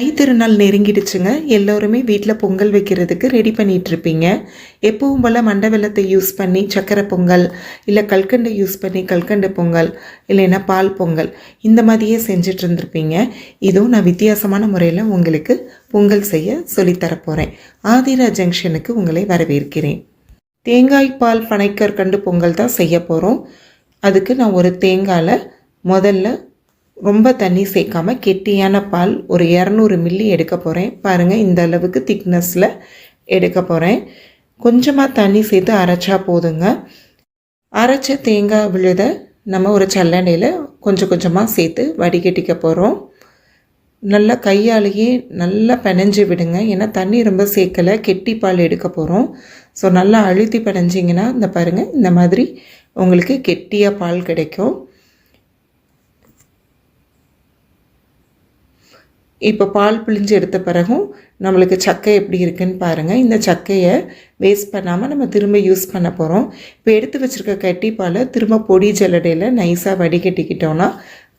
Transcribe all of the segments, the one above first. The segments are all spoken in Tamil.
தை திருநாள் நெருங்கிடுச்சுங்க. எல்லோருமே வீட்டில் பொங்கல் வைக்கிறதுக்கு ரெடி பண்ணிகிட்ருப்பீங்க இருப்பீங்க எப்பவும் போல் மண்டை வெள்ளத்தை யூஸ் பண்ணி சக்கரை பொங்கல் இல்லை கல்கண்டை யூஸ் பண்ணி கல்கண்டு பொங்கல் இல்லைன்னா பால் பொங்கல் இந்த மாதிரியே செஞ்சுட்டு இருந்திருப்பீங்க. இதுவும் நான் வித்தியாசமான முறையில் உங்களுக்கு பொங்கல் செய்ய சொல்லித்தரப்போகிறேன் ஆதிரா ஜங்ஷனுக்கு உங்களை வரவேற்கிறேன். தேங்காய் பால் பனைக்கற்கண்டு பொங்கல் தான் செய்ய போகிறோம் அதுக்கு நான் ஒரு தேங்காயில் முதல்ல ரொம்ப தண்ணி சேர்க்காம கெட்டியான பால் ஒரு இரநூறு மில்லி எடுக்க போகிறேன் பாருங்கள் இந்த அளவுக்கு திக்னஸில் எடுக்க போகிறேன் கொஞ்சமாக தண்ணி சேர்த்து அரைச்சா போதுங்க. அரைச்ச தேங்காய் விழுத நம்ம ஒரு சல்லணையில் கொஞ்சம் கொஞ்சமாக சேர்த்து வடிகட்டிக்க போகிறோம் நல்லா கையாலேயே நல்லா பிணைஞ்சு விடுங்க. ஏன்னா தண்ணி ரொம்ப சேர்க்கலை கெட்டி பால் எடுக்க போகிறோம் ஸோ நல்லா அழுத்தி பிணைஞ்சிங்கன்னா இந்த பாருங்கள் இந்த மாதிரி உங்களுக்கு கெட்டியாக பால் கிடைக்கும். இப்போ பால் பிழிஞ்சு எடுத்த பிறகும் நம்மளுக்கு சக்கை எப்படி இருக்குன்னு பாருங்கள் இந்த சக்கையை வேஸ்ட் பண்ணாமல் நம்ம திரும்ப யூஸ் பண்ண போகிறோம் இப்போ எடுத்து வச்சுருக்க கட்டி பாலை திரும்ப பொடி ஜல்லடையில் நைஸாக வடிகட்டிக்கிட்டோன்னா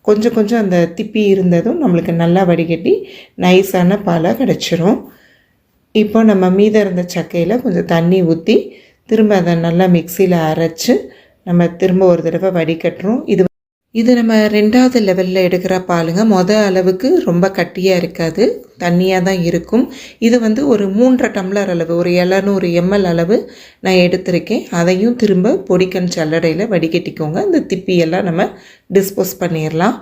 கொஞ்சம் கொஞ்சம் அந்த திப்பி இருந்ததும் நம்மளுக்கு நல்லா வடிகட்டி நைஸான பாலாக கிடச்சிரும். இப்போ நம்ம மீதம் இருந்த சக்கையில் கொஞ்சம் தண்ணி ஊற்றி திரும்ப அதை நல்லா மிக்சியில் அரைச்சி நம்ம திரும்ப ஒரு தடவை வடிகட்டுறோம். இது இது நம்ம ரெண்டாவது லெவலில் எடுக்கிற பாலுங்க. மொதல் அளவுக்கு ரொம்ப கட்டியாக இருக்காது. தண்ணியாக தான் இருக்கும். இது வந்து ஒரு மூன்றரை டம்ளர் அளவு ஒரு எழுநூறு எம்எல் அளவு நான் எடுத்திருக்கேன். அதையும் திரும்ப பொடிக்கன் சல்லடையில் வடிகட்டிக்கோங்க. இந்த திப்பியெல்லாம் நம்ம டிஸ்போஸ் பண்ணிடலாம்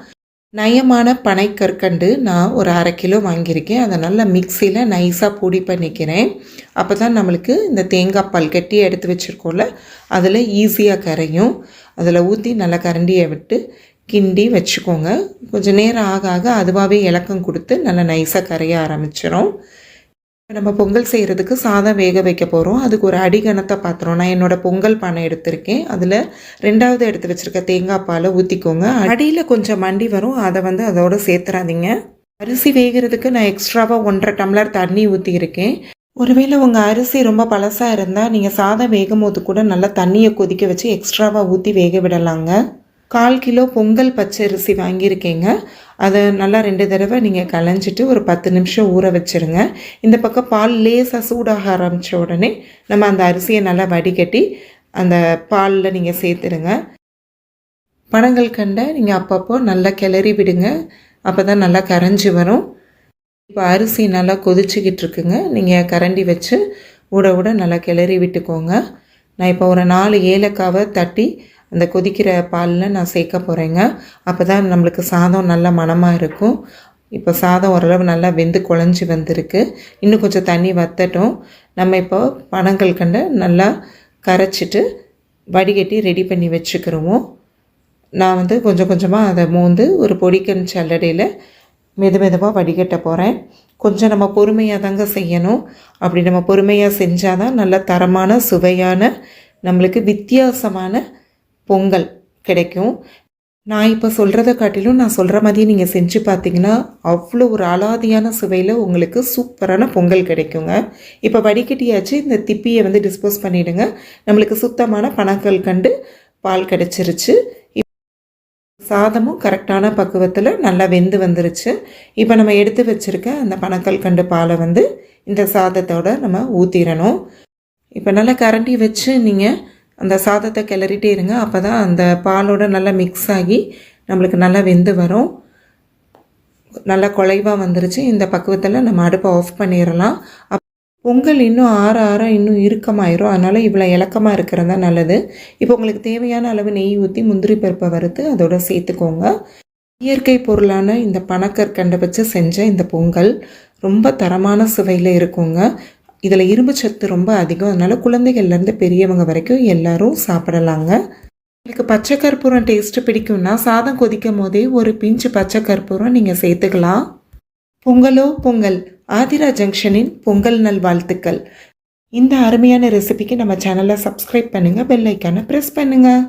நயமான பனைக்கற்கண்டு நான் ஒரு அரை கிலோ வாங்கியிருக்கேன். அதை நல்லா மிக்சியில் நைஸாக பொடி பண்ணிக்கிறேன். அப்போ தான் நம்மளுக்கு இந்த தேங்காய் பால் கட்டியை எடுத்து வச்சுருக்கோம்ல அதில் ஈஸியாக கரையும். அதில் ஊற்றி நல்லா கரண்டியை விட்டு கிண்டி வச்சுக்கோங்க. கொஞ்சம் நேரம் ஆக ஆக அதுவாகவே இலக்கம் கொடுத்து நல்லா நைஸாக கரைய ஆரம்பிச்சிடும் நம்ம பொங்கல் செய்கிறதுக்கு சாதம் வேக வைக்க போகிறோம் அதுக்கு ஒரு அடிகணத்தை பாத்திரம். நான் என்னோடய பொங்கல் பானை எடுத்திருக்கேன். அதில் ரெண்டாவது எடுத்து வச்சுருக்க தேங்காய் பாலை ஊற்றிக்கோங்க அடியில் கொஞ்சம் மண்டி வரும். அதை வந்து அதோடு சேர்த்துறாதீங்க. அரிசி வேகிறதுக்கு நான் எக்ஸ்ட்ராவாக ஒன்றரை டம்ளர் தண்ணி ஊற்றியிருக்கேன் ஒருவேளை உங்கள் அரிசி ரொம்ப பழசாக இருந்தால் நீங்கள் சாதம் வேகும் போது கூட நல்லா தண்ணியை கொதிக்க வச்சு எக்ஸ்ட்ராவாக ஊற்றி வேக விடலாங்க. கால் கிலோ பொங்கல் பச்சரிசி வாங்கியிருக்கேங்க. அதை நல்லா ரெண்டு தடவை நீங்கள் கலைஞ்சிட்டு ஒரு பத்து நிமிஷம் ஊற வச்சுருங்க. இந்த பக்கம் பால் லேசாக சூடாக ஆரம்பித்த உடனே நம்ம அந்த அரிசியை நல்லா வடிகட்டி அந்த பாலில் நீங்கள் சேர்த்துருங்க. பணங்கள் கண்ட நீங்கள் அப்பப்போ நல்லா கிளறி விடுங்க. அப்போ தான் நல்லா கரைஞ்சி வரும். இப்போ அரிசி நல்லா கொதிச்சுக்கிட்டு இருக்குங்க. நீங்கள் கரண்டி வச்சு ஊட ஊட நல்லா கிளறி விட்டுக்கோங்க. நான் இப்போ ஒரு நாலு ஏலக்காவை தட்டி அந்த கொதிக்கிற பாலில் நான் சேர்க்க போகிறேங்க அப்போ தான் நம்மளுக்கு சாதம் நல்ல மணமாக இருக்கும். இப்போ சாதம் ஓரளவு நல்லா வெந்து குழஞ்சி வந்திருக்கு. இன்னும் கொஞ்சம் தண்ணி வத்தட்டும். நம்ம இப்போ பனங்கள் கண்டு நல்லா கரைச்சிட்டு வடிகட்டி ரெடி பண்ணி வச்சுக்கிறோம் நான் வந்து கொஞ்சம் கொஞ்சமாக அதை மூந்து ஒரு பொடிக்கன் சல்லடையில் மெது மெதுவாக வடிகட்ட போகிறேன் கொஞ்சம் நம்ம பொறுமையாக தாங்க செய்யணும். அப்படி நம்ம பொறுமையாக செஞ்சால் தான் நல்ல தரமான சுவையான நம்மளுக்கு வித்தியாசமான பொங்கல் கிடைக்கும். நான் இப்போ சொல்கிறத காட்டிலும் நான் சொல்கிற மாதிரியே நீங்கள் செஞ்சு பார்த்தீங்கன்னா அவ்வளோ ஒரு அலாதியான சுவையில் உங்களுக்கு சூப்பரான பொங்கல் கிடைக்குங்க. இப்போ வடிகட்டியாச்சு இந்த திப்பியை வந்து டிஸ்போஸ் பண்ணிவிடுங்க நம்மளுக்கு சுத்தமான பணக்கல் கண்டு பால் கிடச்சிருச்சு. சாதமும் கரெக்டான பக்குவத்தில் நல்லா வெந்து வந்துருச்சு. இப்போ நம்ம எடுத்து வச்சுருக்க அந்த பணக்கல் கண்டு பாலை வந்து இந்த சாதத்தோடு நம்ம ஊற்றிடணும் இப்போ நல்லா கரண்டி வச்சு நீங்கள் அந்த சாதத்தை கிளறிட்டே இருங்க. அப்போ தான் அந்த பாலோடு நல்லா மிக்ஸ் ஆகி நம்மளுக்கு நல்லா வெந்து வரும். நல்லா குலைவாக வந்துருச்சு. இந்த பக்குவத்தில் நம்ம அடுப்பை ஆஃப் பண்ணிடலாம். அப் பொங்கல் இன்னும் ஆற ஆற இன்னும் இறுக்கமாயிரும். அதனால் இவ்வளோ இலக்கமாக இருக்கிறது தான் நல்லது. இப்போ உங்களுக்கு தேவையான அளவு நெய் ஊற்றி முந்திரி பருப்பை வறுத்து அதோட சேர்த்துக்கோங்க. இயற்கை பொருளான இந்த பனக்கற்கண்டை வச்சு செஞ்ச இந்த பொங்கல் ரொம்ப தரமான சுவையில் இருக்குங்க. இதில் இரும்பு சத்து ரொம்ப அதிகம். அதனால் குழந்தைகள்லேருந்து பெரியவங்க வரைக்கும் எல்லாரும் சாப்பிடலாங்க. உங்களுக்கு பச்சை கற்பூரம் டேஸ்ட்டு பிடிக்கும்னா சாதம் கொதிக்கும் போதே ஒரு பிஞ்சு பச்சை கற்பூரம் நீங்கள் சேர்த்துக்கலாம். பொங்கலோ பொங்கல். ஆதிரா ஜங்ஷனின் பொங்கல் நல் வாழ்த்துக்கள். இந்த அருமையான ரெசிபிக்கு நம்ம சேனலை சப்ஸ்கிரைப் பண்ணுங்கள் பெல் ஐக்கானை ப்ரெஸ் பண்ணுங்கள்